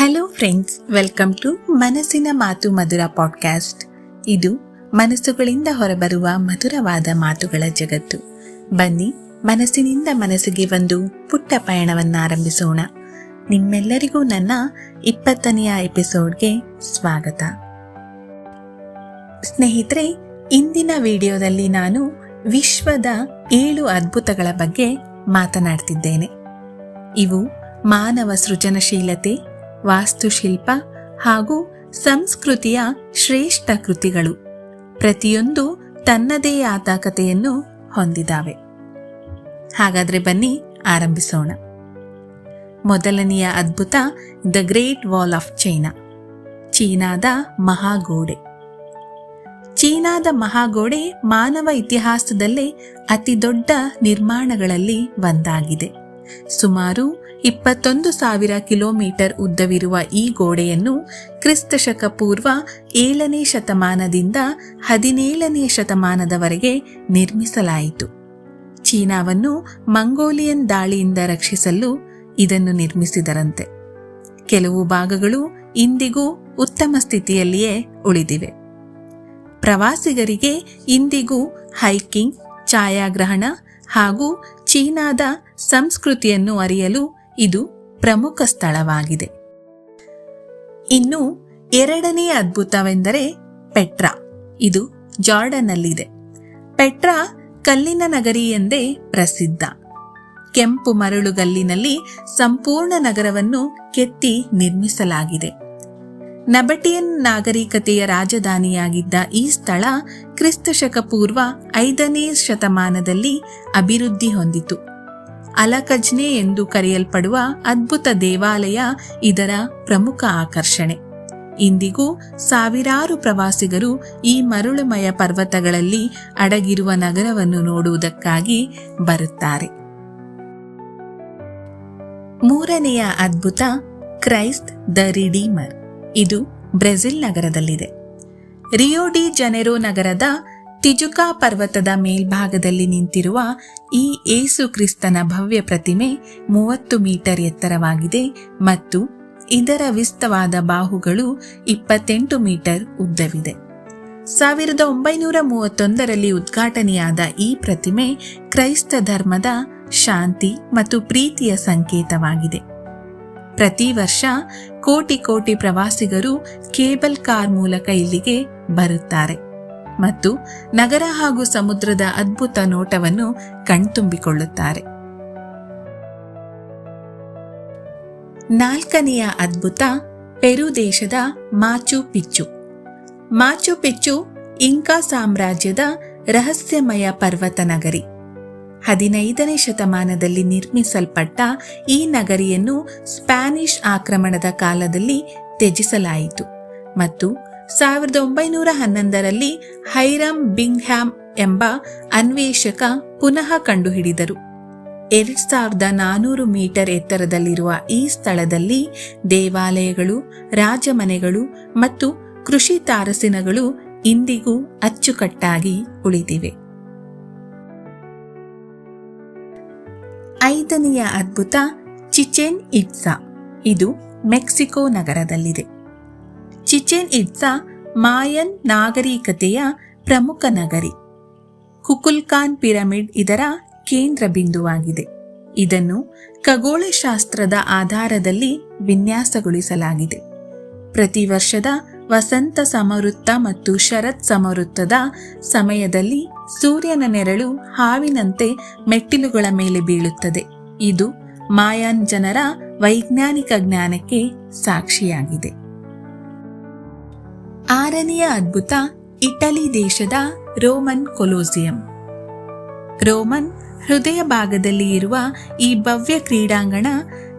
Hello friends welcome to ಮನಸ್ಸಿನ ಮಾತು ಮಧುರ podcast ಇದು ಮನಸ್ಸುಗಳಿಂದ ಹೊರಬರುವ ಮಧುರವಾದ ಮಾತುಗಳ ಜಗತ್ತು. ಬನ್ನಿ, ಮನಸ್ಸಿನಿಂದ ಮನಸ್ಸಿಗೆ ಒಂದು ಪುಟ್ಟ ಪಯಣವನ್ನು ಆರಂಭಿಸೋಣ ನಿಮ್ಮೆಲ್ಲರಿಗೂ ನನ್ನ ಇಪ್ಪತ್ತನೆಯ ಎಪಿಸೋಡ್ಗೆ ಸ್ವಾಗತ. ಸ್ನೇಹಿತರೆ, ಇಂದಿನ ವಿಡಿಯೋದಲ್ಲಿ ನಾನು ವಿಶ್ವದ ಏಳು ಅದ್ಭುತಗಳ ಬಗ್ಗೆ ಮಾತನಾಡ್ತಿದ್ದೇನೆ. ಇವು ಮಾನವ ಸೃಜನಶೀಲತೆ ವಾಸ್ತುಶಿಲ್ಪ ಹಾಗೂ ಸಂಸ್ಕೃತಿಯ ಶ್ರೇಷ್ಠ ಕೃತಿಗಳು. ಪ್ರತಿಯೊಂದು ತನ್ನದೇ ಆದ ಕಥೆಯನ್ನು ಹೊಂದಿದಾವೆ ಹಾಗಾದ್ರೆ ಬನ್ನಿ ಆರಂಭಿಸೋಣ. ಮೊದಲನೆಯ ಅದ್ಭುತ the great wall of China ಚೀನಾದ ಮಹಾಗೋಡೆ. ಚೀನಾದ ಮಹಾಗೋಡೆ ಮಾನವ ಇತಿಹಾಸದಲ್ಲೇ ಅತಿ ದೊಡ್ಡ ನಿರ್ಮಾಣಗಳಲ್ಲಿ ಒಂದಾಗಿದೆ. ಸುಮಾರು ಇಪ್ಪತ್ತೊಂದು ಸಾವಿರ ಕಿಲೋಮೀಟರ್ ಉದ್ದವಿರುವ ಈ ಗೋಡೆಯನ್ನು ಕ್ರಿಸ್ತಶಕ ಪೂರ್ವ ಏಳನೇ ಶತಮಾನದಿಂದ ಹದಿನೇಳನೇ ಶತಮಾನದವರೆಗೆ ನಿರ್ಮಿಸಲಾಯಿತು. ಚೀನಾವನ್ನು ಮಂಗೋಲಿಯನ್ ದಾಳಿಯಿಂದ ರಕ್ಷಿಸಲು ಇದನ್ನು ನಿರ್ಮಿಸಿದರಂತೆ. ಕೆಲವು ಭಾಗಗಳು ಇಂದಿಗೂ ಉತ್ತಮ ಸ್ಥಿತಿಯಲ್ಲಿಯೇ ಉಳಿದಿವೆ. ಪ್ರವಾಸಿಗರಿಗೆ ಇಂದಿಗೂ ಹೈಕಿಂಗ್, ಛಾಯಾಗ್ರಹಣ ಹಾಗೂ ಚೀನಾದ ಸಂಸ್ಕೃತಿಯನ್ನು ಅರಿಯಲು ಇದು ಪ್ರಮುಖ ಸ್ಥಳವಾಗಿದೆ. ಇನ್ನು ಎರಡನೇ ಅದ್ಭುತವೆಂದರೆ ಪೆಟ್ರಾ. ಇದು ಜಾರ್ಡನ್ನಲ್ಲಿದೆ. ಪೆಟ್ರಾ ಕಲ್ಲಿನ ನಗರಿ ಎಂದೇ ಪ್ರಸಿದ್ಧ. ಕೆಂಪು ಮರಳುಗಲ್ಲಿನಲ್ಲಿ ಸಂಪೂರ್ಣ ನಗರವನ್ನು ಕೆತ್ತಿ ನಿರ್ಮಿಸಲಾಗಿದೆ. ನಬಟಿಯನ್ ನಾಗರಿಕತೆಯ ರಾಜಧಾನಿಯಾಗಿದ್ದ ಈ ಸ್ಥಳ ಕ್ರಿಸ್ತಶಕ ಪೂರ್ವ ಐದನೇ ಶತಮಾನದಲ್ಲಿ ಅಭಿವೃದ್ಧಿ ಹೊಂದಿತು. ಅಲಕಜ್ನೆ ಎಂದು ಕರೆಯಲ್ಪಡುವ ಅದ್ಭುತ ದೇವಾಲಯ ಇದರ ಪ್ರಮುಖ ಆಕರ್ಷಣೆ. ಇಂದಿಗೂ ಸಾವಿರಾರು ಪ್ರವಾಸಿಗರು ಈ ಮರುಳುಮಯ ಪರ್ವತಗಳಲ್ಲಿ ಅಡಗಿರುವ ನಗರವನ್ನು ನೋಡುವುದಕ್ಕಾಗಿ ಬರುತ್ತಾರೆ. ಮೂರನೆಯ ಅದ್ಭುತ ಕ್ರೈಸ್ಟ್ ದ ರಿಡೀಮರ್. ಇದು ಬ್ರೆಜಿಲ್ ನಗರದಲ್ಲಿದೆ. ರಿಯೋ ಡಿ ಜನೆರೋ ನಗರದ ತಿಜುಕಾ ಪರ್ವತದ ಮೇಲ್ಭಾಗದಲ್ಲಿ ನಿಂತಿರುವ ಈ ಏಸು ಕ್ರಿಸ್ತನ ಭವ್ಯ ಪ್ರತಿಮೆ ಮೂವತ್ತು ಮೀಟರ್ ಎತ್ತರವಾಗಿದೆ ಮತ್ತು ಇದರ ವಿಸ್ತವಾದ ಬಾಹುಗಳು ಇಪ್ಪತ್ತೆಂಟು ಮೀಟರ್ ಉದ್ದವಿದೆ. ಸಾವಿರದ ಒಂಬೈನೂರ ಮೂವತ್ತೊಂದರಲ್ಲಿ ಉದ್ಘಾಟನೆಯಾದ ಈ ಪ್ರತಿಮೆ ಕ್ರೈಸ್ತ ಧರ್ಮದ ಶಾಂತಿ ಮತ್ತು ಪ್ರೀತಿಯ ಸಂಕೇತವಾಗಿದೆ. ಪ್ರತಿ ವರ್ಷ ಕೋಟಿ ಕೋಟಿ ಪ್ರವಾಸಿಗರು ಕೇಬಲ್ ಕಾರ್ ಮೂಲಕ ಇಲ್ಲಿಗೆ ಬರುತ್ತಾರೆ. ಮತ್ತು ನಗರ ಹಾಗೂ ಸಮುದ್ರದ ಅದ್ಭುತ ನೋಟವನ್ನು ಕಣ್ತುಂಬಿಕೊಳ್ಳುತ್ತಾರೆ. ನಾಲ್ಕನೆಯ ಅದ್ಭುತ ಪೆರು ದೇಶದ Machu Picchu. Machu Picchu Inca ಸಾಮ್ರಾಜ್ಯದ ರಹಸ್ಯಮಯ ಪರ್ವತ ನಗರಿ. ಹದಿನೈದನೇ ಶತಮಾನದಲ್ಲಿ ನಿರ್ಮಿಸಲ್ಪಟ್ಟ ಈ ನಗರಿಯನ್ನು ಸ್ಪ್ಯಾನಿಷ್ ಆಕ್ರಮಣದ ಕಾಲದಲ್ಲಿ ತ್ಯಜಿಸಲಾಯಿತು ಮತ್ತು ಸಾವಿರದ ಒಂಬೈನೂರ ಹನ್ನೊಂದರಲ್ಲಿ ಹೈರಮ್ ಬಿಂಗ್ಹ್ಯಾಮ್ ಎಂಬ ಅನ್ವೇಷಕ ಪುನಃ ಕಂಡುಹಿಡಿದರು. ಎರಡ್ ಸಾವಿರದ ನಾನೂರು ಮೀಟರ್ ಎತ್ತರದಲ್ಲಿರುವ ಈ ಸ್ಥಳದಲ್ಲಿ ದೇವಾಲಯಗಳು, ರಾಜಮನೆಗಳು ಮತ್ತು ಕೃಷಿ ತಾರಸಿನಗಳು ಇಂದಿಗೂ ಅಚ್ಚುಕಟ್ಟಾಗಿ ಉಳಿದಿವೆ. ಐದನೆಯ ಅದ್ಭುತ ಚಿಚೆನ್ ಇಟ್ಸಾ ಇದು ಮೆಕ್ಸಿಕೋ ನಗರದಲ್ಲಿದೆ. ಚಿಚೆನ್ ಇಟ್ಸಾ ಮಾಯನ್ ನಾಗರಿಕತೆಯ ಪ್ರಮುಖ ನಗರಿ. ಕುಕುಲ್ಕಾನ್ ಪಿರಮಿಡ್ ಇದರ ಕೇಂದ್ರ ಬಿಂದುವಾಗಿದೆ. ಇದನ್ನು ಖಗೋಳಶಾಸ್ತ್ರದ ಆಧಾರದಲ್ಲಿ ವಿನ್ಯಾಸಗೊಳಿಸಲಾಗಿದೆ. ಪ್ರತಿ ವರ್ಷದ ವಸಂತ ಸಮವೃತ್ತ ಮತ್ತು ಶರತ್ ಸಮವೃತ್ತದ ಸಮಯದಲ್ಲಿ ಸೂರ್ಯನ ನೆರಳು ಹಾವಿನಂತೆ ಮೆಟ್ಟಿಲುಗಳ ಮೇಲೆ ಬೀಳುತ್ತದೆ. ಇದು ಮಾಯಾನ್ ಜನರ ವೈಜ್ಞಾನಿಕ ಜ್ಞಾನಕ್ಕೆ ಸಾಕ್ಷಿಯಾಗಿದೆ. ಆರನೆಯ ಅದ್ಭುತ ಇಟಲಿ ದೇಶದ ರೋಮನ್ ಕೊಲೋಸಿಯಂ. ರೋಮನ್ ಹೃದಯ ಭಾಗದಲ್ಲಿ ಇರುವ ಈ ಭವ್ಯ ಕ್ರೀಡಾಂಗಣ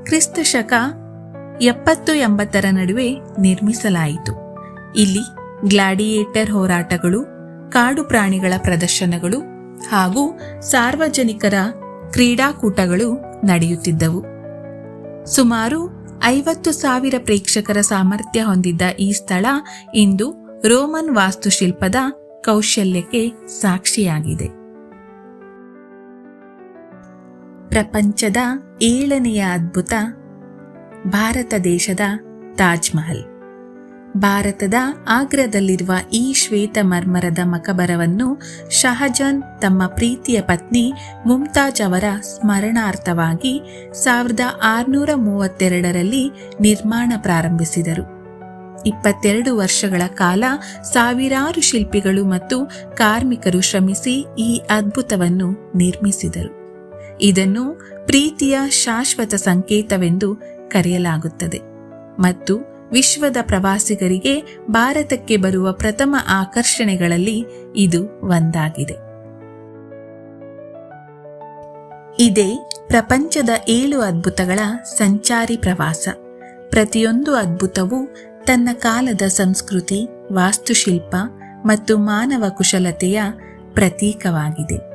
ಕ್ರಿಸ್ತಶಕ ಎಪ್ಪತ್ತು ಎಂಬತ್ತರ ನಡುವೆ ನಿರ್ಮಿಸಲಾಯಿತು. ಇಲ್ಲಿ ಗ್ಲಾಡಿಯೇಟರ್ ಹೋರಾಟಗಳು, ಕಾಡು ಪ್ರಾಣಿಗಳ ಪ್ರದರ್ಶನಗಳು ಹಾಗೂ ಸಾರ್ವಜನಿಕರ ಕ್ರೀಡಾಕೂಟಗಳು ನಡೆಯುತ್ತಿದ್ದವು. ಸುಮಾರು ಐವತ್ತು ಸಾವಿರ ಪ್ರೇಕ್ಷಕರ ಸಾಮರ್ಥ್ಯ ಹೊಂದಿದ್ದ ಈ ಸ್ಥಳ ಇಂದು ರೋಮನ್ ವಾಸ್ತುಶಿಲ್ಪದ ಕೌಶಲ್ಯಕ್ಕೆ ಸಾಕ್ಷಿಯಾಗಿದೆ. ಪ್ರಪಂಚದ ಏಳನೆಯ ಅದ್ಭುತ ಭಾರತ ದೇಶದ ತಾಜ್ ಮಹಲ್. ಭಾರತದ ಆಗ್ರಾದಲ್ಲಿರುವ ಈ ಶ್ವೇತ ಮರ್ಮರದ ಮಕಬರವನ್ನು ಶಹಜಾನ್ ತಮ್ಮ ಪ್ರೀತಿಯ ಪತ್ನಿ ಮುಮ್ತಾಜ್ ಅವರ ಸ್ಮರಣಾರ್ಥವಾಗಿ ಸಾವಿರದ ಆರುನೂರ ಮೂವತ್ತೆರಡರಲ್ಲಿ ನಿರ್ಮಾಣ ಪ್ರಾರಂಭಿಸಿದರು. ಇಪ್ಪತ್ತೆರಡು ವರ್ಷಗಳ ಕಾಲ ಸಾವಿರಾರು ಶಿಲ್ಪಿಗಳು ಮತ್ತು ಕಾರ್ಮಿಕರು ಶ್ರಮಿಸಿ ಈ ಅದ್ಭುತವನ್ನು ನಿರ್ಮಿಸಿದರು. ಇದನ್ನು ಪ್ರೀತಿಯ ಶಾಶ್ವತ ಸಂಕೇತವೆಂದು ಕರೆಯಲಾಗುತ್ತದೆ ಮತ್ತು ವಿಶ್ವದ ಪ್ರವಾಸಿಗರಿಗೆ ಭಾರತಕ್ಕೆ ಬರುವ ಪ್ರಥಮ ಆಕರ್ಷಣೆಗಳಲ್ಲಿ ಇದು ಒಂದಾಗಿದೆ. ಇದೇ ಪ್ರಪಂಚದ ಏಳು ಅದ್ಭುತಗಳ ಸಂಚಾರಿ ಪ್ರವಾಸ. ಪ್ರತಿಯೊಂದು ಅದ್ಭುತವೂ ತನ್ನ ಕಾಲದ ಸಂಸ್ಕೃತಿ, ವಾಸ್ತುಶಿಲ್ಪ ಮತ್ತು ಮಾನವ ಕುಶಲತೆಯ ಪ್ರತೀಕವಾಗಿದೆ.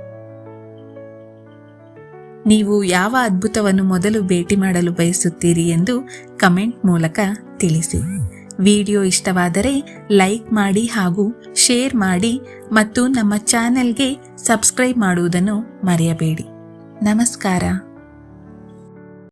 ನೀವು ಯಾವ ಅದ್ಭುತವನ್ನು ಮೊದಲು ಭೇಟಿ ಮಾಡಲು ಬಯಸುತ್ತೀರಿ ಎಂದು ಕಮೆಂಟ್ ಮೂಲಕ ತಿಳಿಸಿ. ವಿಡಿಯೋ ಇಷ್ಟವಾದರೆ ಲೈಕ್ ಮಾಡಿ ಹಾಗೂ ಶೇರ್ ಮಾಡಿ ಮತ್ತು ನಮ್ಮ ಚಾನೆಲ್ಗೆ ಸಬ್ಸ್ಕ್ರೈಬ್ ಮಾಡುವುದನ್ನು ಮರೆಯಬೇಡಿ. ನಮಸ್ಕಾರ.